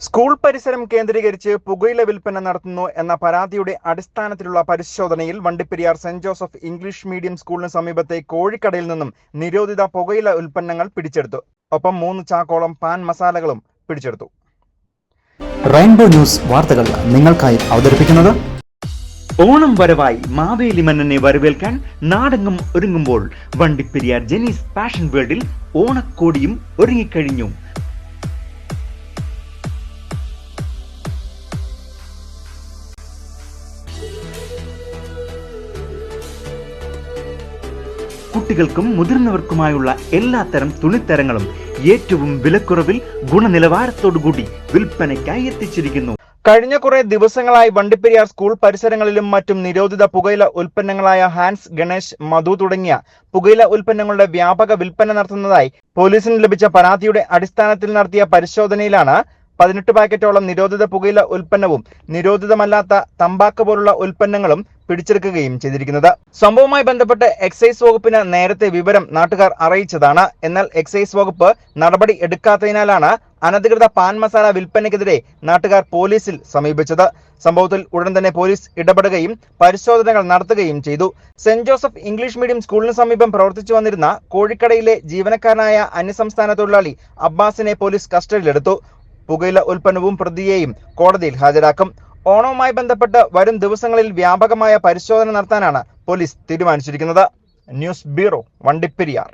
School പരിസരം കേന്ദ്രീകരിച്ച് പുകയില വിൽപ്പന നടത്തുന്നു എന്ന പരാതിയുടെ അടിസ്ഥാനത്തിലുള്ള പരിശോധനയിൽ Vandiperiyar Saint Joseph English medium സ്കൂളിന് സമീപത്തെ കോഴിക്കടയിൽ നിന്നും നിരോധിത പുകയില ഉൽപ്പന്നങ്ങൾ പിടിച്ചെടുത്തു. ഒപ്പം മൂന്ന് ചാക്കോളം പാൻ മസാലകളും പിടിച്ചെടുത്തു. റെയിൻബോ ന്യൂസ് വാർത്തകൾ നിങ്ങൾക്കായി അവതരിപ്പിക്കുന്നത് ഓണം വരവായി മാവേലി മന്നനെ വരവേൽക്കാൻ നാടെങ്ങും ഒരുങ്ങുമ്പോൾ വണ്ടിപ്പെരിയാർ ജെനീസ് ഫാഷൻ വേൾഡിൽ ഓണക്കോടിയും ഒരുങ്ങിക്കഴിഞ്ഞു. കുട്ടികൾക്കും മുതിർന്നവർക്കുമായുള്ള എല്ലാത്തരം തുണിത്തരങ്ങളും ഏറ്റവും വിലക്കുറവിൽ ഗുണനിലവാരത്തോടുകൂടി വിൽപ്പനയ്ക്കായി എത്തിച്ചിരിക്കുന്നു. കഴിഞ്ഞ കുറെ ദിവസങ്ങളായി വണ്ടിപ്പെരിയാർ സ്കൂൾ പരിസരങ്ങളിലും മറ്റും നിരോധിത പുകയില ഉൽപ്പന്നങ്ങളായ ഹാൻസ് ഗണേഷ് മധു തുടങ്ങിയ പുകയില ഉൽപ്പന്നങ്ങളുടെ വ്യാപക വിൽപ്പന നടത്തുന്നതായി പോലീസിന് ലഭിച്ച പരാതിയുടെ അടിസ്ഥാനത്തിൽ നടത്തിയ പരിശോധനയിലാണ് പതിനെട്ട് പാക്കറ്റോളം നിരോധിത പുകയില ഉൽപ്പന്നവും നിരോധിതമല്ലാത്ത തമ്പാക്ക് പോലുള്ള ഉൽപ്പന്നങ്ങളും പിടിച്ചെടുക്കുകയും ചെയ്തിരിക്കുന്നത്. സംഭവവുമായി ബന്ധപ്പെട്ട് എക്സൈസ് വകുപ്പിന് നേരത്തെ വിവരം നാട്ടുകാർ അറിയിച്ചതാണ്. എന്നാൽ എക്സൈസ് വകുപ്പ് നടപടി എടുക്കാത്തതിനാലാണ് അനധികൃത പാൻ മസാല വിൽപ്പനയ്ക്കെതിരെ നാട്ടുകാർ പോലീസിൽ സമീപിച്ചത്. സംഭവത്തിൽ ഉടൻ തന്നെ പോലീസ് ഇടപെടുകയും പരിശോധനകൾ നടത്തുകയും ചെയ്തു. സെന്റ് ജോസഫ് ഇംഗ്ലീഷ് മീഡിയം സ്കൂളിന് സമീപം പ്രവർത്തിച്ചു വന്നിരുന്ന കോഴിക്കടയിലെ ജീവനക്കാരനായ അന്യസംസ്ഥാന തൊഴിലാളി അബ്ബാസിനെ പോലീസ് കസ്റ്റഡിയിലെടുത്തു. പുകയില ഉൽപ്പന്നവും പ്രതിയെയും കോടതിയിൽ ഹാജരാക്കും. ഓണവുമായി ബന്ധപ്പെട്ട് വരും ദിവസങ്ങളിൽ വ്യാപകമായ പരിശോധന നടത്താനാണ് പോലീസ് തീരുമാനിച്ചിരിക്കുന്നത്. News bureau Vandiperiyar.